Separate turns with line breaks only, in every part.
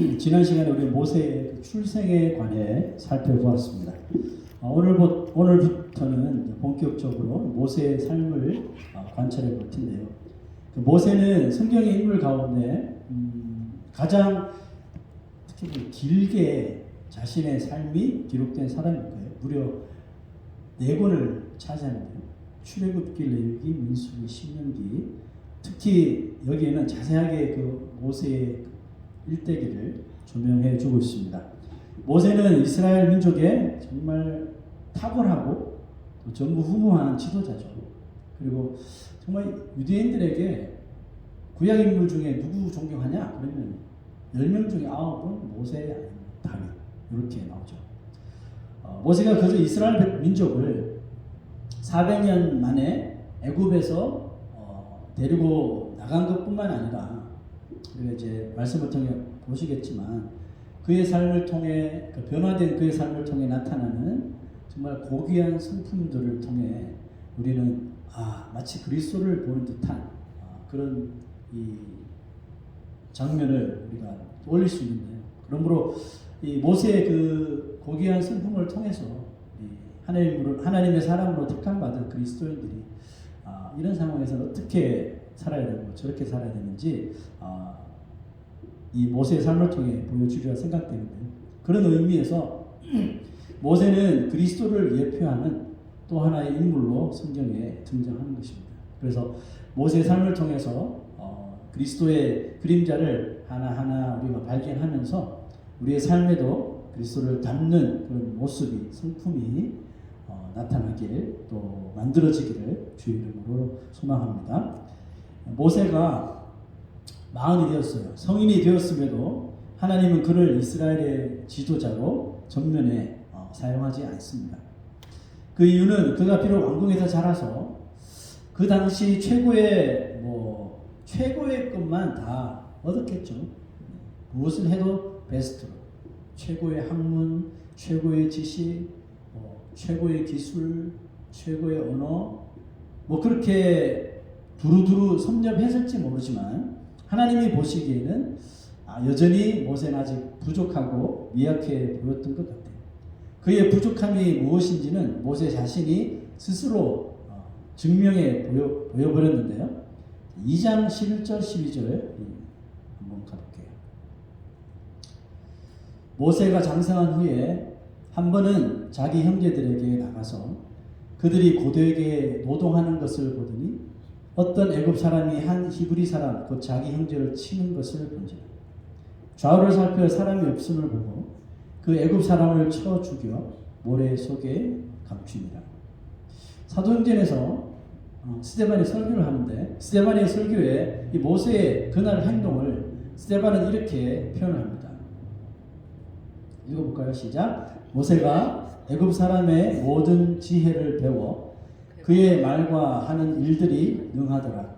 지난 시간에 우리 모세의 그 출생에 관해 살펴보았습니다. 어, 오늘 오늘부터는 본격적으로 모세의 삶을 어, 관찰해 볼 텐데요. 그 모세는 성경의 인물 가운데 음, 가장 그 길게 자신의 삶이 기록된 사람일 거예요. 무려 네 권을 차지하는데요. 출애굽기, 레위기, 민수기, 신명기. 특히 여기에는 자세하게 그 모세의 일대기를 조명해 주고 있습니다. 모세는 이스라엘 민족의 정말 탁월하고 또 전무후무한 지도자죠. 그리고 정말 유대인들에게 구약 인물 중에 누구 존경하냐? 그러면 10명 중에 9은 모세, 다윗 이렇게 나오죠. 어, 모세가 그저 이스라엘 민족을 400년 만에 애굽에서 어, 데리고 나간 것뿐만 아니라 우리가 이제 말씀을 통해 보시겠지만 그의 삶을 통해 그 변화된 그의 삶을 통해 나타나는 정말 고귀한 성품들을 통해 우리는 아 마치 그리스도를 보는 듯한 아, 그런 이 장면을 우리가 올릴 수 있는데요. 그러므로 이 모세의 그 고귀한 성품을 통해서 이 하나님으로 하나님의 사람으로 택함 받은 그리스도인들이 아, 이런 상황에서 어떻게 살아야 되고 저렇게 살아야 되는지 아, 이 모세의 삶을 통해 보여주리라 생각되는데요. 그런 의미에서 모세는 그리스도를 예표하는 또 하나의 인물로 성경에 등장하는 것입니다. 그래서 모세의 삶을 통해서 어, 그리스도의 그림자를 하나하나 우리가 발견하면서 우리의 삶에도 그리스도를 닮는 그런 모습이 성품이 어, 나타나길 또 만들어지기를 주의 이름으로 소망합니다. 모세가 마흔이 되었어요. 성인이 되었음에도 하나님은 그를 이스라엘의 지도자로 전면에 어, 사용하지 않습니다. 그 이유는 그가 비록 왕궁에서 자라서 그 당시 최고의 뭐 최고의 것만 다 얻었겠죠. 무엇을 해도 베스트로 최고의 학문, 최고의 지식, 뭐 최고의 기술, 최고의 언어 뭐 그렇게 두루두루 섭렵했을지 모르지만 하나님이 보시기에는 아, 여전히 모세는 아직 부족하고 미약해 보였던 것 같아요. 그의 부족함이 무엇인지는 모세 자신이 스스로 어, 증명해 보여, 보여버렸는데요. 2장 11절 12절 한번 가볼게요. 모세가 장성한 후에 한 번은 자기 형제들에게 나가서 그들이 고되게 노동하는 것을 보더니 어떤 애굽 사람이 한 히브리 사람 곧 자기 형제를 치는 것을 본지라 좌우를 살펴 사람이 없음을 보고 그 애굽 사람을 쳐 죽여 모래 속에 감춥니다. 사도행전에서 어, 스테반이 설교를 하는데 스테반의 설교에 이 모세의 그날 행동을 스테반은 이렇게 표현합니다. 읽어볼까요? 시작. 모세가 애굽 사람의 모든 지혜를 배워 그의 말과 하는 일들이 능하더라.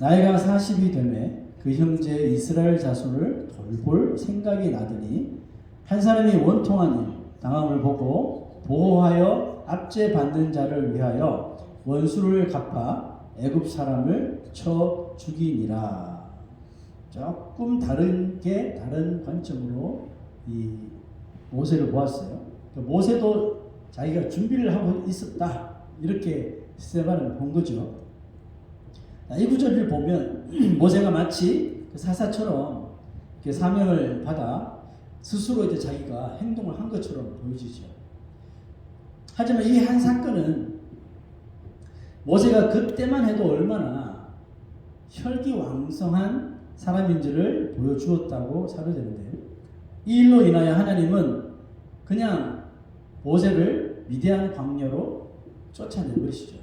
나이가 40이 되매 그 형제 이스라엘 자손을 돌볼 생각이 나더니 한 사람이 원통한 일, 당함을 보고 보호하여 압제 받는 자를 위하여 원수를 갚아 애굽 사람을 쳐 죽이니라. 조금 다른 게 다른 관점으로 이 모세를 보았어요. 그러니까 모세도 자기가 준비를 하고 있었다. 이렇게 스테반은 본 거죠. 이 구절을 보면 모세가 마치 그 사사처럼 사명을 받아 스스로 이제 자기가 행동을 한 것처럼 보여지죠. 하지만 이 한 사건은 모세가 그때만 해도 얼마나 혈기왕성한 사람인지를 보여주었다고 사도되는데요. 이 일로 인하여 하나님은 그냥 모세를 위대한 광녀로 쫓아내버리시죠.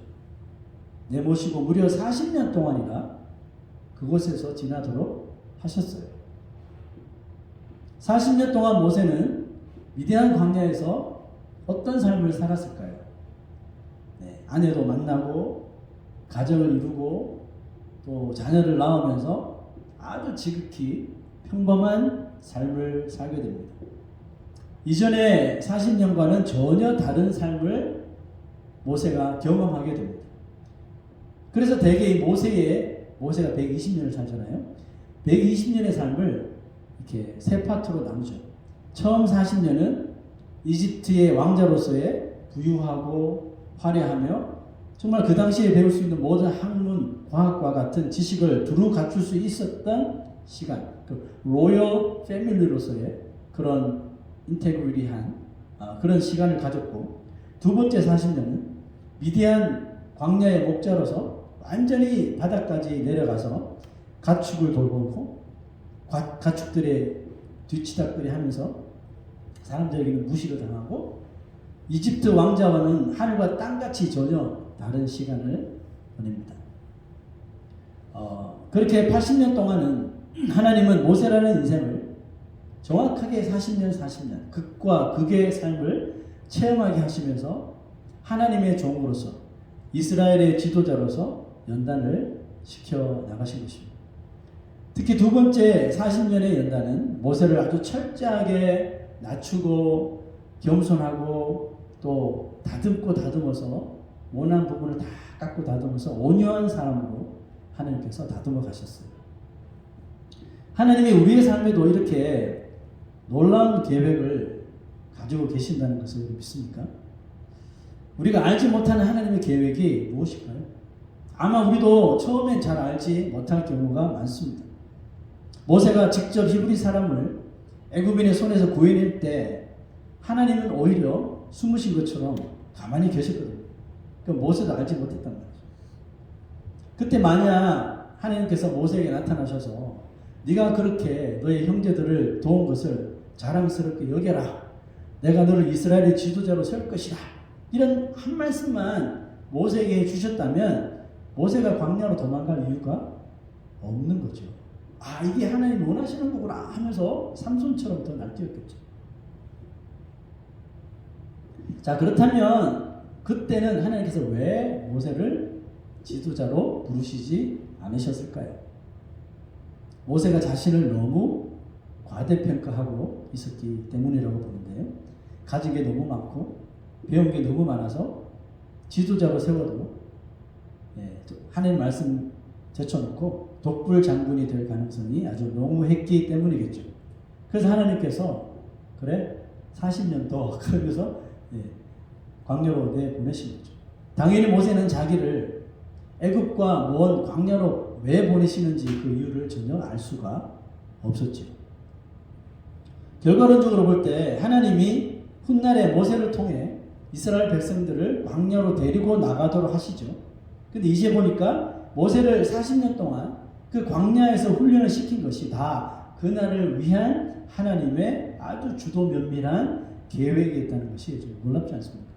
내모시고 무려 40년 동안이나 그곳에서 지나도록 하셨어요. 40년 동안 모세는 위대한 광야에서 어떤 삶을 살았을까요? 네, 아내도 만나고 가정을 이루고 또 자녀를 낳으면서 아주 지극히 평범한 삶을 살게 됩니다. 이전의 40년과는 전혀 다른 삶을 모세가 경험하게 됩니다. 그래서 대개 이 모세의 모세가 120년을 살잖아요. 120년의 삶을 이렇게 세 파트로 나누죠. 처음 40년은 이집트의 왕자로서의 부유하고 화려하며 정말 그 당시에 배울 수 있는 모든 학문, 과학과 같은 지식을 두루 갖출 수 있었던 시간, 그 로열 패밀리로서의 그런 인테그리한 아, 그런 시간을 가졌고 두 번째 40년은 미디안 광야의 목자로서 완전히 바닥까지 내려가서 가축을 돌보고 가, 가축들의 뒤치다거리 하면서 사람들에게는 무시를 당하고 이집트 왕자와는 하늘과 땅같이 전혀 다른 시간을 보냅니다. 어, 그렇게 80년 동안은 하나님은 모세라는 인생을 정확하게 40년, 40년 극과 극의 삶을 체험하게 하시면서 하나님의 종으로서 이스라엘의 지도자로서 연단을 시켜 나가신 것입니다. 특히 두 번째 40년의 연단은 모세를 아주 철저하게 낮추고 겸손하고 또 다듬고 다듬어서 원한 부분을 다 깎고 다듬어서 온유한 사람으로 하나님께서 다듬어 가셨어요. 하나님이 우리의 삶에도 이렇게 놀라운 계획을 가지고 계신다는 것을 믿습니까? 우리가 알지 못하는 하나님의 계획이 무엇일까요? 아마 우리도 처음엔 잘 알지 못할 경우가 많습니다. 모세가 직접 히브리 사람을 애굽인의 손에서 구해낼 때 하나님은 오히려 숨으신 것처럼 가만히 계셨거든요. 그 모세도 알지 못했단 말이죠. 그때 만약 하나님께서 모세에게 나타나셔서 네가 그렇게 너의 형제들을 도운 것을 자랑스럽게 여겨라. 내가 너를 이스라엘의 지도자로 세울 것이다. 이런 한 말씀만 모세에게 주셨다면 모세가 광야로 도망갈 이유가 없는 거죠. 아 이게 하나님 원하시는 거구나 하면서 삼손처럼 더 날뛰었겠죠. 자 그렇다면 그때는 하나님께서 왜 모세를 지도자로 부르시지 않으셨을까요? 모세가 자신을 너무 과대평가하고 있었기 때문이라고 보는데요. 가진 게 너무 많고 배운 게 너무 많아서 지도자로 세워도 예, 하나님 말씀 제쳐놓고 독불 장군이 될 가능성이 아주 농후했기 때문이겠죠. 그래서 하나님께서 그래 40년 더 그러면서 예, 광야로 내 보내신 거죠. 당연히 모세는 자기를 애굽과 먼 광야로 왜 보내시는지 그 이유를 전혀 알 수가 없었죠. 결과론적으로 볼 때 하나님이 훗날에 모세를 통해 이스라엘 백성들을 광야로 데리고 나가도록 하시죠. 근데 이제 보니까 모세를 40년 동안 그 광야에서 훈련을 시킨 것이 다 그날을 위한 하나님의 아주 주도 면밀한 계획이 있다는 것이 좀 놀랍지 않습니까?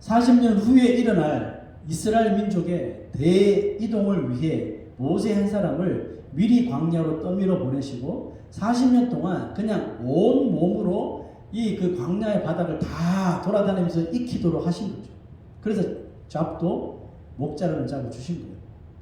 40년 후에 일어날 이스라엘 민족의 대이동을 위해 모세 한 사람을 미리 광야로 떠밀어 보내시고 40년 동안 그냥 온 몸으로 이 그 광야의 바닥을 다 돌아다니면서 익히도록 하신 거죠. 그래서 잡도 목자를 잡아 주신 거예요.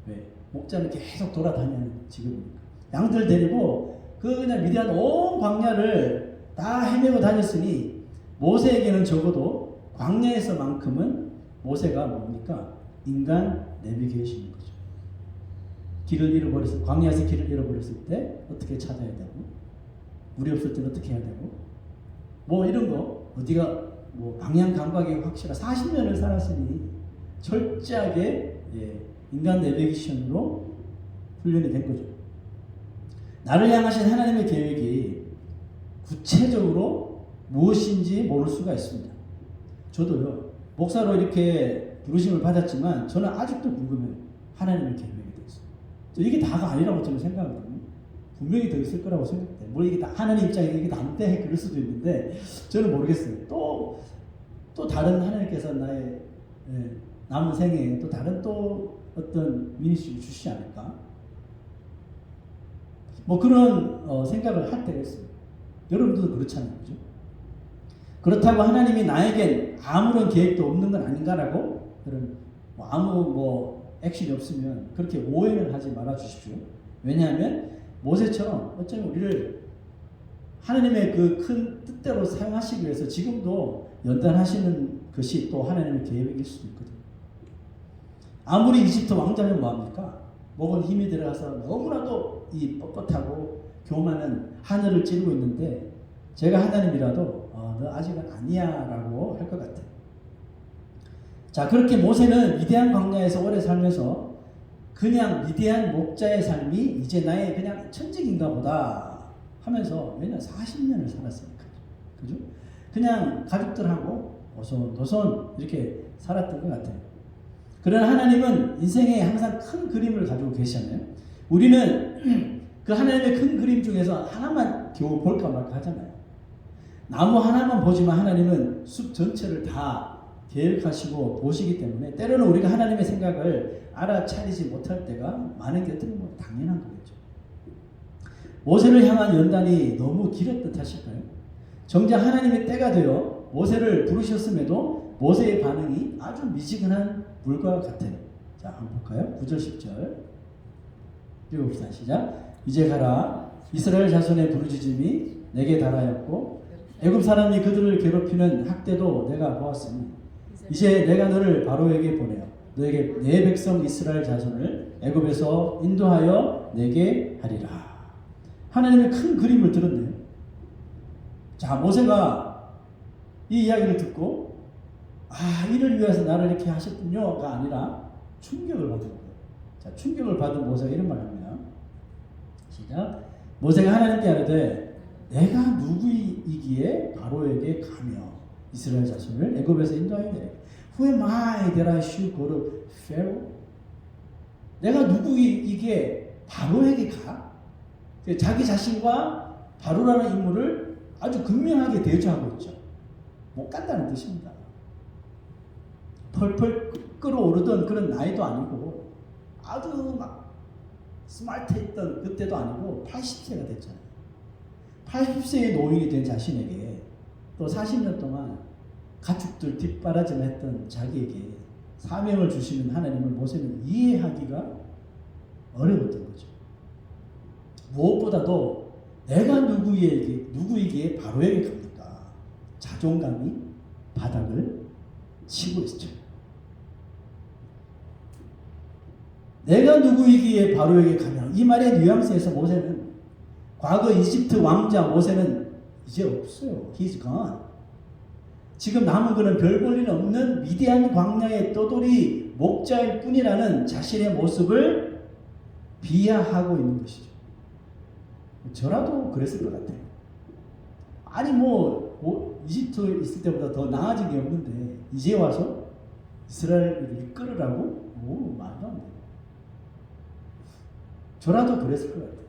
왜? 목자는 계속 돌아다니는 지금이니까. 양들 데리고 그 그냥 미디안 온 광야를 다 헤매고 다녔으니 모세에게는 적어도 광야에서만큼은 모세가 뭡니까? 인간 내비게이션인 거죠. 길을 잃어버렸을 광야에서 길을 잃어버렸을 때 어떻게 찾아야 되고 물이 없을 때는 어떻게 해야 되고 뭐 이런 거 어디가 뭐 방향 감각이 확실한 40년을 살았으니 철저하게 예, 인간 내비게이션으로 훈련이 된 거죠. 나를 향하신 하나님의 계획이 구체적으로 무엇인지 모를 수가 있습니다. 저도요 목사로 이렇게 부르심을 받았지만 저는 아직도 궁금해요. 하나님의 계획에 대해서. 이게 다가 아니라고 저는 생각하거든요. 분명히 더 있을 거라고 생각해요. 뭐 이게 다 하나님 입장에서 이게 다인데 그럴 수도 있는데 저는 모르겠어요. 또 또 다른 하나님께서 나의 예, 남은 생에 또 다른 또 어떤 미니스트를 주시지 않을까? 뭐 그런 어, 생각을 할 때가 있어요. 여러분들도 그렇잖아요. 그죠? 그렇다고 하나님이 나에겐 아무런 계획도 없는 건 아닌가라고 그런 뭐 아무 뭐 액션이 없으면 그렇게 오해를 하지 말아 주십시오. 왜냐하면 모세처럼 어쩌면 우리를 하나님의 그 큰 뜻대로 사용하시기 위해서 지금도 연단하시는 것이 또 하나님의 계획일 수도 있거든요. 아무리 이집트 왕자면 뭐합니까? 목은 힘이 들어가서 너무나도 이 뻣뻣하고 교만은 하늘을 찌르고 있는데 제가 하나님이라도 어, 너 아직은 아니야 라고 할 것 같아요. 자 그렇게 모세는 위대한 광야에서 오래 살면서 그냥 위대한 목자의 삶이 이제 나의 그냥 천직인가 보다 하면서 왜냐 40년을 살았으니까 그죠? 그냥 가족들하고 오손도손 이렇게 살았던 것 같아요. 그러나 하나님은 인생에 항상 큰 그림을 가지고 계시잖아요. 우리는 그 하나님의 큰 그림 중에서 하나만 겨우 볼까 말까 하잖아요. 나무 하나만 보지만 하나님은 숲 전체를 다 계획하시고 보시기 때문에 때로는 우리가 하나님의 생각을 알아차리지 못할 때가 많은 게 어떻게 당연한 거겠죠. 모세를 향한 연단이 너무 길었듯 하실까요? 정작 하나님의 때가 되어 모세를 부르셨음에도 모세의 반응이 아주 미지근한 물과 같아요. 자, 한번 볼까요? 9절 10절. 읽어봅시다. 시작. 이제 가라. 이스라엘 자손의 부르짖음이 내게 달하였고 애굽 사람이 그들을 괴롭히는 학대도 내가 보았으니 이제 내가 너를 바로에게 보내어 너에게 내 백성 이스라엘 자손을 애굽에서 인도하여 내게 하리라. 하나님의 큰 그림을 들었네요. 자, 모세가 이 이야기를 듣고 아, 이를 위해서 나를 이렇게 하셨군요가 아니라 충격을 받은 거예요. 자, 충격을 받은 모세가 이런 말을 합니다. 시작. 모세가 하나님께 하르되 내가 누구이기에 바로에게 가며 이스라엘 자손을 애굽에서 인도하여 내 Who am I that I should go to Pharaoh? 내가 누구이기에 바로에게 가? 자기 자신과 바로라는 인물을 아주 극명하게 대조하고 있죠. 못 간다는 뜻입니다. 펄펄 끓어오르던 그런 나이도 아니고 아주 막 스마트했던 그때도 아니고 80세가 됐잖아요. 80세의 노인이 된 자신에게 또 40년 동안 가축들 뒷바라지를 했던 자기에게 사명을 주시는 하나님을 모세는 이해하기가 어려웠던 거죠. 무엇보다도 내가 누구에게 누구에게 바로에게 갑니까? 자존감이 바닥을 치고 있죠. 내가 누구이기에 바로에게 가냐? 이 말의 뉘앙스에서 모세는 과거 이집트 왕자 모세는 이제 없어요. He's gone. 지금 남은 그는 별 볼일 없는 위대한 광야의 떠돌이 목자일 뿐이라는 자신의 모습을 비하하고 있는 것이죠. 저라도 그랬을 것 같아요. 아니 뭐, 뭐 이집트 있을 때보다 더 나아진 게 없는데 이제 와서 이스라엘을 이끌으라고? 오 말도 안 돼요. 저라도 그랬을 것 같아요.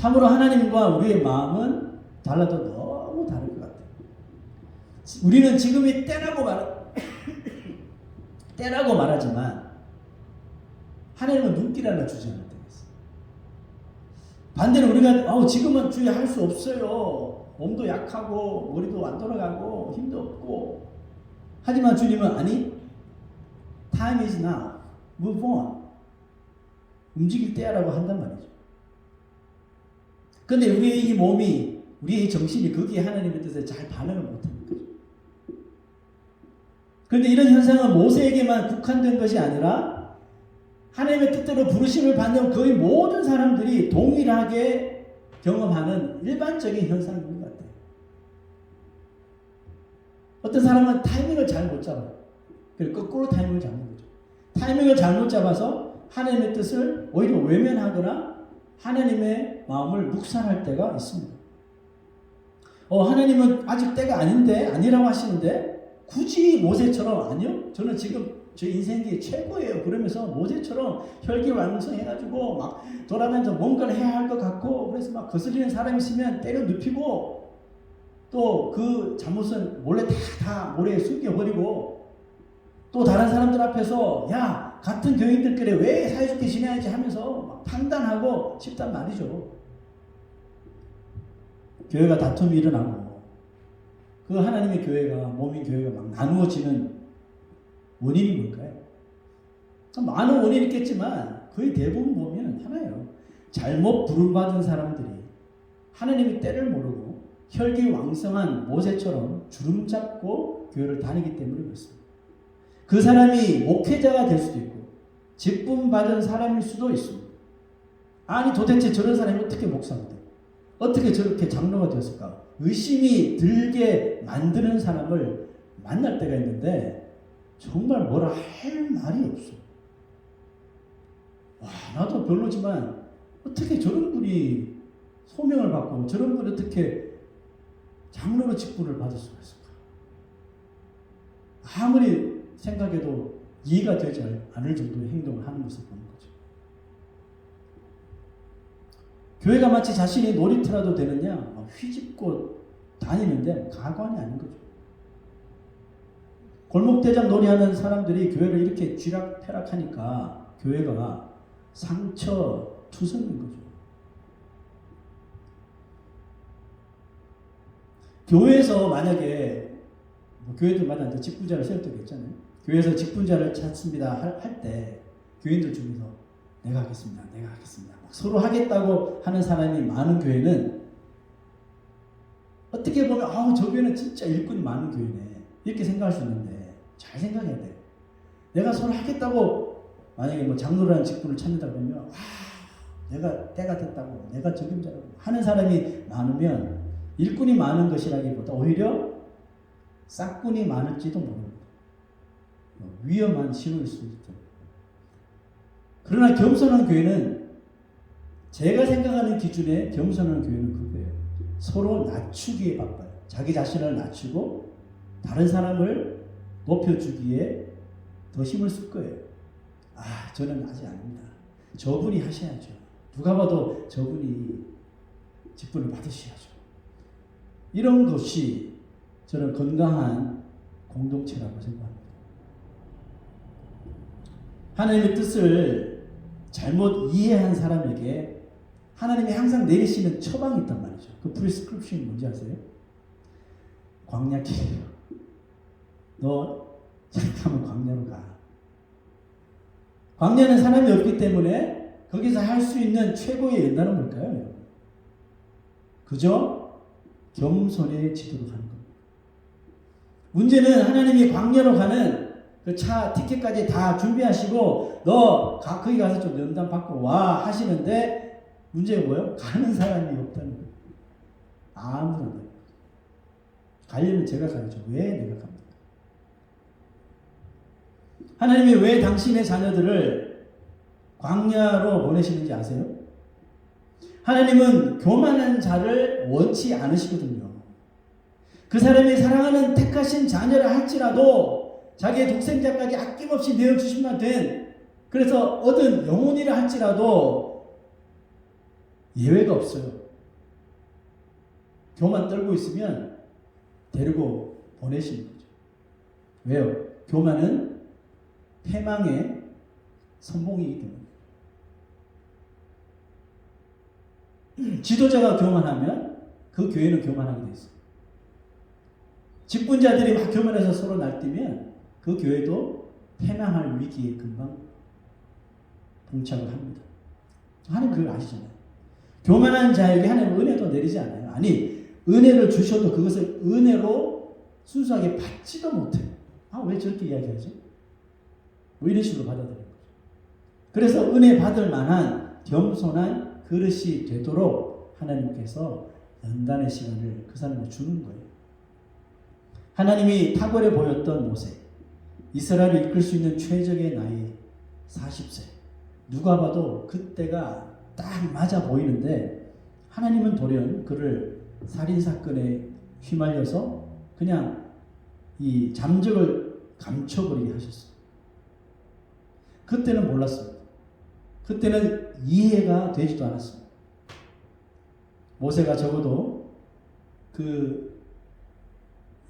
참으로 하나님과 우리의 마음은 달라도 너무 다를 것 같아요. 우리는 지금이 때라고 말 때라고 말하지만 하나님은 눈길 하나 주지 있어요. 반대로 우리가 어, 지금은 주의 할 수 없어요. 몸도 약하고 머리도 안 돌아가고 힘도 없고 하지만 주님은 아니 time is now. move on. 움직일 때야라고 한단 말이죠. 근데 우리의 이 몸이 우리의 정신이 거기에 하나님의 뜻에 잘 반응을 못하는 거죠. 그런데 이런 현상은 모세에게만 국한된 것이 아니라 하나님의 뜻대로 부르심을 받는 거의 모든 사람들이 동일하게 경험하는 일반적인 현상인 것 같아요. 어떤 사람은 타이밍을 잘 못 잡아요. 그리고 거꾸로 타이밍을 잡는 거죠. 타이밍을 잘못 잡아서 하나님의 뜻을 오히려 외면하거나 하나님의 마음을 묵살할 때가 있습니다. 어, 하나님은 아직 때가 아닌데, 아니라고 하시는데, 굳이 모세처럼, 아니요? 저는 지금 저 인생이 최고예요. 그러면서 모세처럼 혈기왕성해가지고 막 돌아다니면서 뭔가를 해야 할 것 같고, 그래서 막 거슬리는 사람 있으면 때려 눕히고, 또 그 잘못은 몰래 다, 다 모래에 숨겨버리고, 또 다른 사람들 앞에서, 야, 같은 교인들끼리 왜 사이좋게 지내야지 하면서 막 판단하고 싶단 말이죠. 교회가 다툼이 일어나고 그 하나님의 교회가 몸인 교회가 막 나누어지는 원인이 뭘까요? 많은 원인이 있겠지만 거의 대부분 보면 하나예요. 잘못 부름받은 사람들이 하나님의 때를 모르고 혈기 왕성한 모세처럼 주름 잡고 교회를 다니기 때문에 그렇습니다. 그 사람이 목회자가 될 수도 있고 직분 받은 사람일 수도 있습니다. 아니 도대체 저런 사람이 어떻게 목사가 돼? 어떻게 저렇게 장로가 되었을까? 의심이 들게 만드는 사람을 만날 때가 있는데 정말 뭐라 할 말이 없어. 와 나도 별로지만 어떻게 저런 분이 소명을 받고 저런 분이 어떻게 장로로 직분을 받을 수가 있을까? 아무리 생각해도 이해가 되지 않을 정도의 행동을 하는 것을 보는 거죠. 교회가 마치 자신이 놀이터라도 되느냐 막 휘집고 다니는데 가관이 아닌 거죠. 골목대장 놀이하는 사람들이 교회를 이렇게 쥐락펴락하니까 교회가 상처 투성인 거죠. 교회에서 만약에 뭐 교회들마다 이제 직분자를 세울 때가 있잖아요. 교회에서 직분자를 찾습니다 할 때 교인들 중에서 내가 하겠습니다. 내가 하겠습니다. 막 서로 하겠다고 하는 사람이 많은 교회는 어떻게 보면 아, 저 교회는 진짜 일꾼이 많은 교회네. 이렇게 생각할 수 있는데 잘 생각해야 돼. 내가 서로 하겠다고 만약에 뭐 장로라는 직분을 찾는다 그러면 아, 내가 때가 됐다고 내가 적임자라고 하는 사람이 많으면 일꾼이 많은 것이라기보다 오히려 싹군이 많을지도 모릅니다. 위험한 신호일 수 있죠. 그러나 겸손한 교회는 제가 생각하는 기준에 겸손한 교회는 그거예요. 서로 낮추기에 바빠요. 자기 자신을 낮추고 다른 사람을 높여주기에 더 힘을 쓸 거예요. 아, 저는 아직 아닙니다. 저분이 하셔야죠. 누가 봐도 저분이 직분을 받으셔야죠. 이런 것이 저는 건강한 공동체라고 생각합니다. 하나님의 뜻을 잘못 이해한 사람에게 하나님이 항상 내리시는 처방이 있단 말이죠. 그 프리스크립션이 뭔지 아세요? 광야길이에요. 너 잠깐만 광야로 가. 광야는 사람이 없기 때문에 거기서 할 수 있는 최고의 연단은 뭘까요? 그저 겸손의 지도로 가는 겁니다. 문제는 하나님이 광야로 가는 그 차 티켓까지 다 준비하시고 너 가, 거기 가서 좀 연단 받고 와 하시는데 문제가 뭐예요? 가는 사람이 없다는 거예요. 아무도 안 돼요. 가려면 제가 가야죠. 왜 내가 갑니까? 하나님이 왜 당신의 자녀들을 광야로 보내시는지 아세요? 하나님은 교만한 자를 원치 않으시거든요. 그 사람이 사랑하는 택하신 자녀라 할지라도 자기의 독생자까지 아낌없이 내어주신만 된 그래서 얻은 영혼이라 할지라도 예외가 없어요. 교만 떨고 있으면 데리고 보내시는 거죠. 왜요? 교만은 패망의 선봉이기 때문에. 지도자가 교만하면 그 교회는 교만하게 돼 있어요. 직분자들이 막 교만해서 서로 날뛰면 그 교회도 패망할 위기에 금방 봉착을 합니다. 하나님 그걸 아시잖아요. 교만한 자에게 하나님 은혜도 내리지 않아요. 아니 은혜를 주셔도 그것을 은혜로 순수하게 받지도 못해요. 아 왜 저렇게 이야기하지? 뭐 이런 식으로 받아들이는. 그래서 은혜 받을 만한 겸손한 그릇이 되도록 하나님께서 연단의 시간을 그 사람에게 주는 거예요. 하나님이 탁월해 보였던 모세, 이스라엘을 이끌 수 있는 최적의 나이 40세. 누가 봐도 그때가 딱 맞아 보이는데 하나님은 돌연 그를 살인 사건에 휘말려서 그냥 이 잠적을 감춰버리게 하셨어요. 그때는 몰랐습니다. 그때는 이해가 되지도 않았습니다. 모세가 적어도 그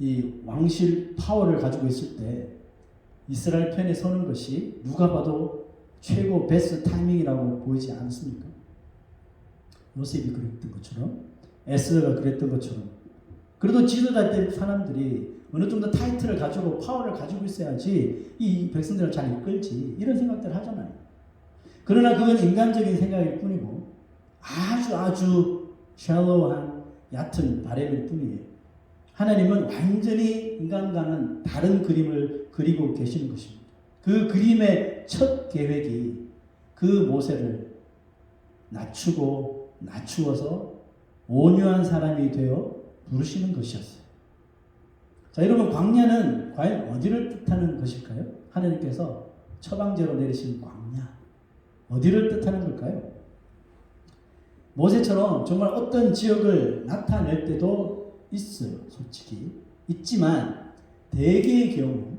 이 왕실 파워를 가지고 있을 때 이스라엘 편에 서는 것이 누가 봐도 최고 베스트 타이밍이라고 보이지 않습니까? 요셉이 그랬던 것처럼 에스더가 그랬던 것처럼 그래도 지도자 때 사람들이 어느 정도 타이틀을 가지고 파워를 가지고 있어야지 이 백성들을 잘 이끌지 이런 생각들을 하잖아요. 그러나 그건 인간적인 생각일 뿐이고 아주 아주 샬로우한 얕은 바램일 뿐이에요. 하나님은 완전히 인간과는 다른 그림을 그리고 계시는 것입니다. 그 그림의 첫 계획이 그 모세를 낮추고 낮추어서 온유한 사람이 되어 부르시는 것이었어요. 자, 여러분 광야는 과연 어디를 뜻하는 것일까요? 하나님께서 처방제로 내리신 광야 어디를 뜻하는 걸까요? 모세처럼 정말 어떤 지역을 나타낼 때도 있어요, 솔직히 있지만 대개의 경우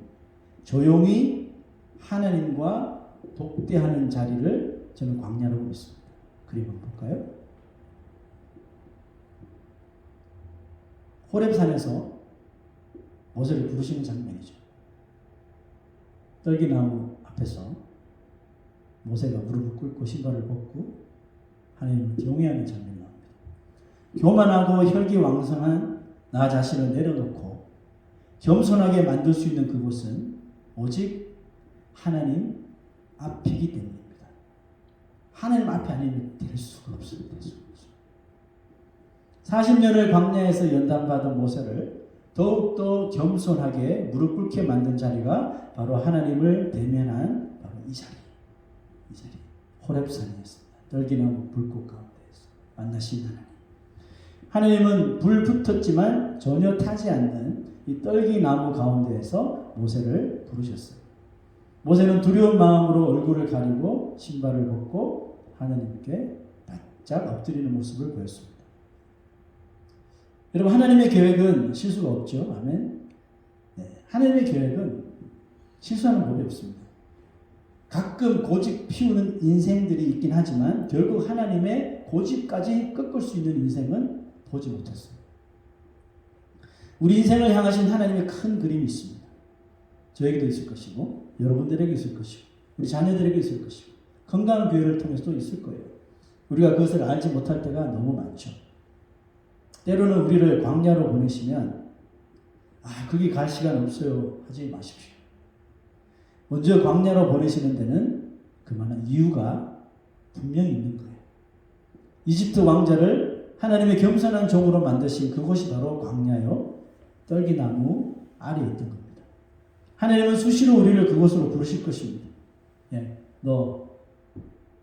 조용히 하나님과 독대하는 자리를 저는 광야라고 믿습니다. 그림 한번 볼까요? 호렙산에서 모세를 부르시는 장면이죠. 떨기나무 앞에서 모세가 무릎을 꿇고 신발을 벗고 하나님을 경외하는 장면이 나옵니다. 교만하고 혈기왕성한 나 자신을 내려놓고 겸손하게 만들 수 있는 그곳은 오직 하나님 앞이기 때문입니다. 하나님 앞에 아니면 될 수가 없어요. 40년을 광야에서 연단받은 모세를 더욱더 겸손하게 무릎 꿇게 만든 자리가 바로 하나님을 대면한 바로 이 자리. 이 자리. 호렙산이었습니다. 떨기나무 불꽃 가운데에서 만나신 하나님. 하나님은 불 붙었지만 전혀 타지 않는 이 떨기 나무 가운데에서 모세를 부르셨어요. 모세는 두려운 마음으로 얼굴을 가리고 신발을 벗고 하나님께 바짝 엎드리는 모습을 보였습니다. 여러분 하나님의 계획은 실수가 없죠. 아멘. 네, 하나님의 계획은 실수하는 법이 없습니다. 가끔 고집 피우는 인생들이 있긴 하지만 결국 하나님의 고집까지 꺾을 수 있는 인생은 보지 못했어요. 우리 인생을 향하신 하나님의 큰 그림이 있습니다. 저에게도 있을 것이고 여러분들에게 있을 것이고 우리 자녀들에게 있을 것이고 건강한 교회를 통해서도 있을 거예요. 우리가 그것을 알지 못할 때가 너무 많죠. 때로는 우리를 광야로 보내시면 아 거기 갈 시간 없어요 하지 마십시오. 먼저 광야로 보내시는 데는 그만한 이유가 분명히 있는 거예요. 이집트 왕자를 하나님의 겸손한 종으로 만드신 그곳이 바로 광야요 떨기나무 아래 있던 겁니다. 하나님은 수시로 우리를 그곳으로 부르실 것입니다. 예, 너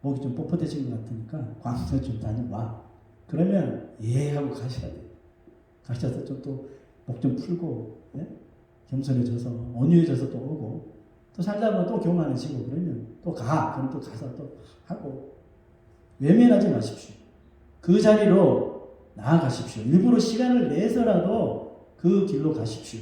목이 좀 뻣뻣해진 것 같으니까 광야 좀 다녀와. 그러면 예 하고 가셔야 돼요. 가셔서 좀 또 목 좀 풀고 예? 겸손해져서 온유해져서 또 오고 또 살다 보면 또 교만해지고 그러면 또 가. 그럼 또 가서 또 하고 외면하지 마십시오. 그 자리로 나아가십시오. 일부러 시간을 내서라도 그 길로 가십시오.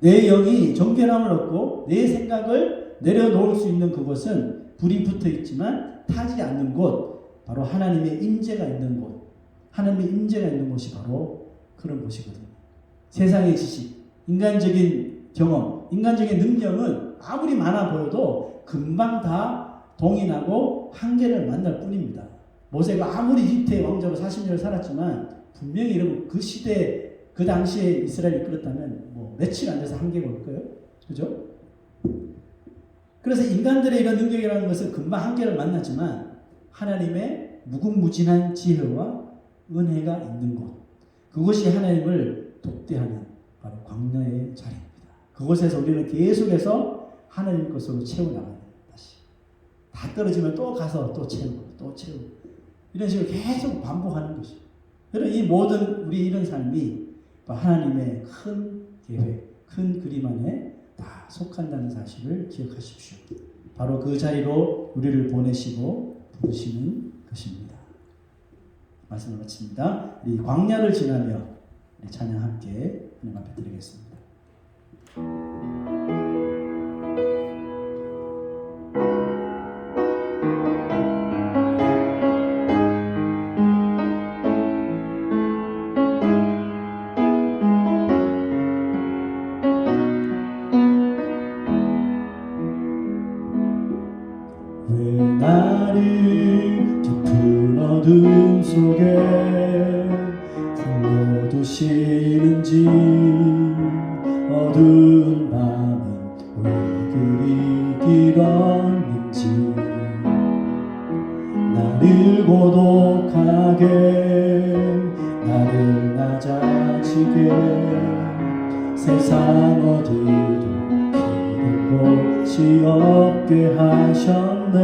내 영이 정결함을 얻고 내 생각을 내려놓을 수 있는 그곳은 불이 붙어 있지만 타지 않는 곳, 바로 하나님의 임재가 있는 곳, 하나님의 임재가 있는 곳이 바로 그런 곳이거든요. 세상의 지식, 인간적인 경험, 인간적인 능력은 아무리 많아 보여도 금방 다 동인하고 한계를 만날 뿐입니다. 모세가 아무리 이집트의 왕자로 40년을 살았지만 분명히 여러분 그 시대 그 당시에 이스라엘이 이끌었다면 뭐 며칠 안 돼서 한계가 올 거예요. 그죠? 그래서 인간들의 이런 능력이라는 것은 금방 한계를 만나지만 하나님의 무궁무진한 지혜와 은혜가 있는 곳. 그것이 하나님을 독대하는 바로 광야의 자리입니다. 그곳에서 우리는 계속해서 하나님 것으로 채워나가야. 다시. 다 떨어지면 또 가서 또 채우고 또 채우고 이런 식으로 계속 반복하는 것이죠. 여러분 이 모든 우리 이런 삶이 하나님의 큰 계획, 큰 그림 안에 다 속한다는 사실을 기억하십시오. 바로 그 자리로 우리를 보내시고 부르시는 것입니다. 말씀을 마칩니다. 우리 광야를 지나며 우리 찬양 함께 하나님 앞에 드리겠습니다. 지게 세상 어디도 기댈 곳이 없게 하셨네.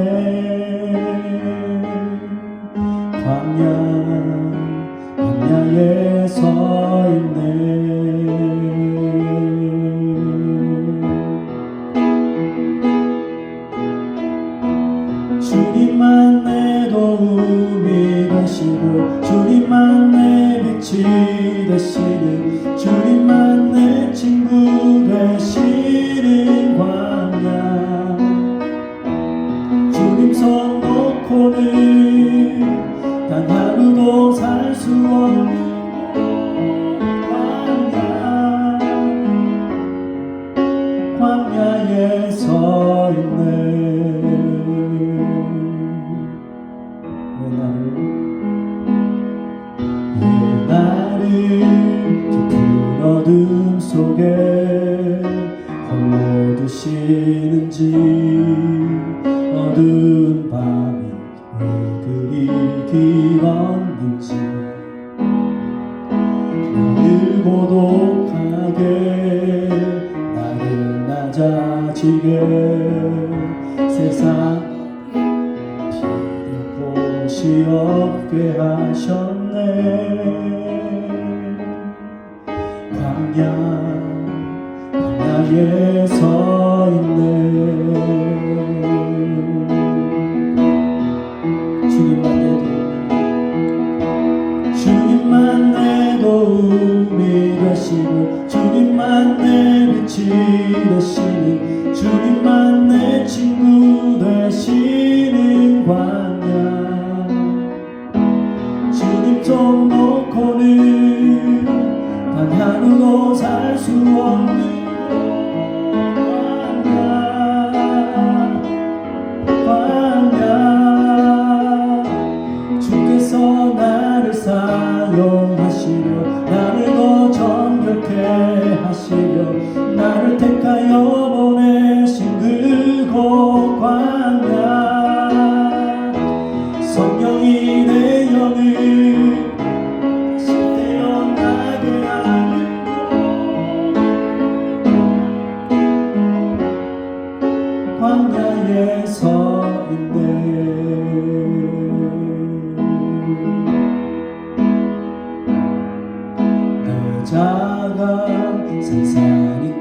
광야 광야에 서 있네. te deixei